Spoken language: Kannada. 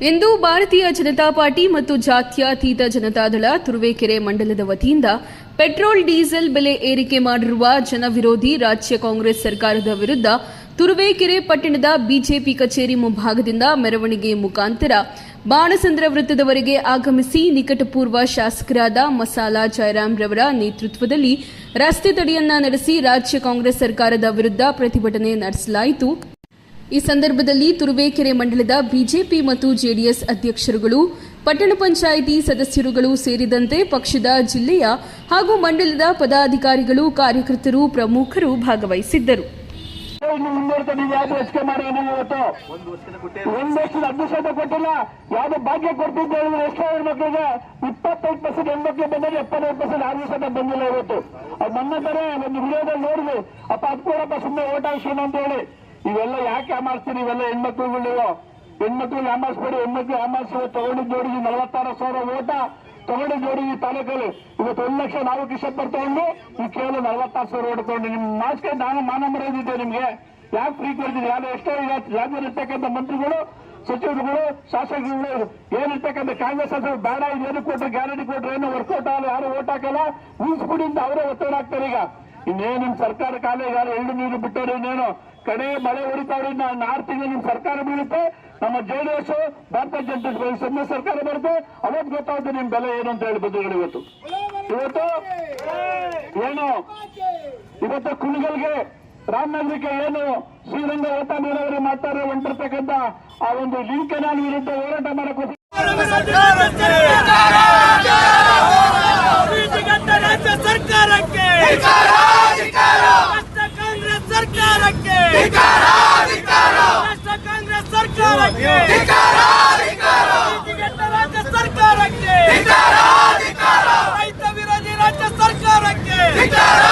ಇಂದು ಭಾರತೀಯ ಜನತಾ ಪಾರ್ಟಿ ಮತ್ತು ಜಾತ್ಯತೀತ ಜನತಾದಳ ತುರುವೇಕೆರೆ ಮಂಡಲದ ವತಿಯಿಂದ ಪೆಟ್ರೋಲ್, ಡೀಸೆಲ್ ಬೆಲೆ ಏರಿಕೆ ಮಾಡಿರುವ ಜನವಿರೋಧಿ ರಾಜ್ಯ ಕಾಂಗ್ರೆಸ್ ಸರ್ಕಾರದ ವಿರುದ್ಧ ತುರುವೇಕೆರೆ ಪಟ್ಟಣದ ಬಿಜೆಪಿ ಕಚೇರಿ ಮುಂಭಾಗದಿಂದ ಮೆರವಣಿಗೆ ಮುಖಾಂತರ ಬಾಣಸಂದ್ರ ವೃತ್ತದವರೆಗೆ ಆಗಮಿಸಿ ನಿಕಟಪೂರ್ವ ಶಾಸಕರಾದ ಮಸಾಲಾ ಜಯರಾಮ್ ರವರ ನೇತೃತ್ವದಲ್ಲಿ ರಸ್ತೆ ತಡೆಯನ್ನ ನಡೆಸಿ ರಾಜ್ಯ ಕಾಂಗ್ರೆಸ್ ಸರ್ಕಾರದ ವಿರುದ್ಧ ಪ್ರತಿಭಟನೆ ನಡೆಸಲಾಯಿತು. ಈ ಸಂದರ್ಭದಲ್ಲಿ ತುರುವೇಕೆರೆ ಮಂಡಲದ ಬಿಜೆಪಿ ಮತ್ತು ಜೆಡಿಎಸ್ ಅಧ್ಯಕ್ಷರುಗಳು, ಪಟ್ಟಣ ಪಂಚಾಯಿತಿ ಸದಸ್ಯರುಗಳು ಸೇರಿದಂತೆ ಪಕ್ಷದ ಜಿಲ್ಲೆಯ ಹಾಗೂ ಮಂಡಲದ ಪದಾಧಿಕಾರಿಗಳು, ಕಾರ್ಯಕರ್ತರು, ಪ್ರಮುಖರು ಭಾಗವಹಿಸಿದ್ದರು. ಬಂದಿಲ್ಲ ಒಂದು ವಿಡಿಯೋದಲ್ಲಿ ನೋಡಿದ್ವಿ. ಅಪ್ಪ ಅಂತ ಹೇಳಿ. ಇವೆಲ್ಲ ಯಾಕೆ ಯಾಮಾರಿಸ್ತೀರಿ ಇವೆಲ್ಲ ಹೆಣ್ಮಕ್ಳುಗಳು ನೀವು? ಹೆಣ್ಮಕ್ಳು ಯಾಮಾರಿಸ್ಬೇಡಿ ಹೆಣ್ಮಕ್ಳು ಯಾಮಾರಿಸಿ ತಗೊಂಡಿದ್ದು ಜೋಡಿಸಿ ನಲವತ್ತಾರು ಸಾವಿರ ಓಟ ತಗೊಂಡು ನೋಡಿ ಈ ತಾಲೂಕಲ್ಲಿ. ಇವತ್ತು ಒಂದು ಲಕ್ಷ ನಾವು ಕಿಶಪ್ಪರ್ ತಗೊಂಡು ಈ ಕೇವಲ ನಲವತ್ತಾರು ಸಾವಿರ ಓಟ ತಗೊಂಡು. ನಿಮ್ ಮಾಸ್ಕೆ ನಾನು ಮಾನ ನಿಮಗೆ ನಿಮ್ಗೆ. ಯಾಕೆ ಫ್ರೀ ಕೊಡ್ತಿದ್ದೆ ಯಾರು ಎಷ್ಟೋ ಈಗ ರಾಜ್ಯದಲ್ಲಿರ್ತಕ್ಕಂಥ ಮಂತ್ರಿಗಳು, ಸಚಿವರುಗಳು, ಶಾಸಕರುಗಳು ಏನಿರ್ತಕ್ಕಂಥ ಕಾಂಗ್ರೆಸ್ ಶಾಸಕರು? ಬೇಡ ಇದೇನು ಕೊಟ್ರೆ? ಗ್ಯಾರಂಟಿ ಕೊಟ್ರೆ? ಏನು ವರ್ಕೌಟ್ ಆಗಲ್ಲ ಯಾರು ಓಟ್ ಹಾಕಲ್ಲ? ನಿಲ್ಸ್ಬಿಡಿ ಅಂತ ಅವರೇ ಒತ್ತಡ ಹಾಕ್ತಾರೆ ಈಗ. ಇನ್ನೇನು ನಿಮ್ ಸರ್ಕಾರ ಕಾಲ ಈಗ ಎಳ್ಳು ನೀರು ಬಿಟ್ಟವ್ರು ಇನ್ನೇನು ಕಡೆ ಮಳೆ ಹೊಡಿತಾವ್ರಿ ಆರು ತಿಂಗಳು ನಿಮ್ ಸರ್ಕಾರ ಬೀಳುತ್ತೆ ನಮ್ಮ ಜೆಡಿಎಸ್ ಭಾರತ ಜನತಾ ಸಮ್ಯ ಸರ್ಕಾರ ಬರುತ್ತೆ ಅವತ್ತು ಗೊತ್ತಾಗುತ್ತೆ ನಿಮ್ ಬೆಲೆ ಏನು ಅಂತ ಹೇಳಿ ಇವತ್ತು ಇವತ್ತು ಏನು ಇವತ್ತು ಕುಣಿಗಲ್ಗೆ ರಾಮನಗರಕ್ಕೆ ಏನು ಶ್ರೀರಂಗ ಓಟ ನೀರಾವರಿ ಮಾಡ್ತಾರೆ ಹೊಂಟಿರ್ತಕ್ಕಂಥ ಆ ಒಂದು ಲಿಂಕ್ ಕೆನಾಲ್ ವಿರುದ್ಧ ಹೋರಾಟ ಮಾಡಕ್ಕೆ Victory!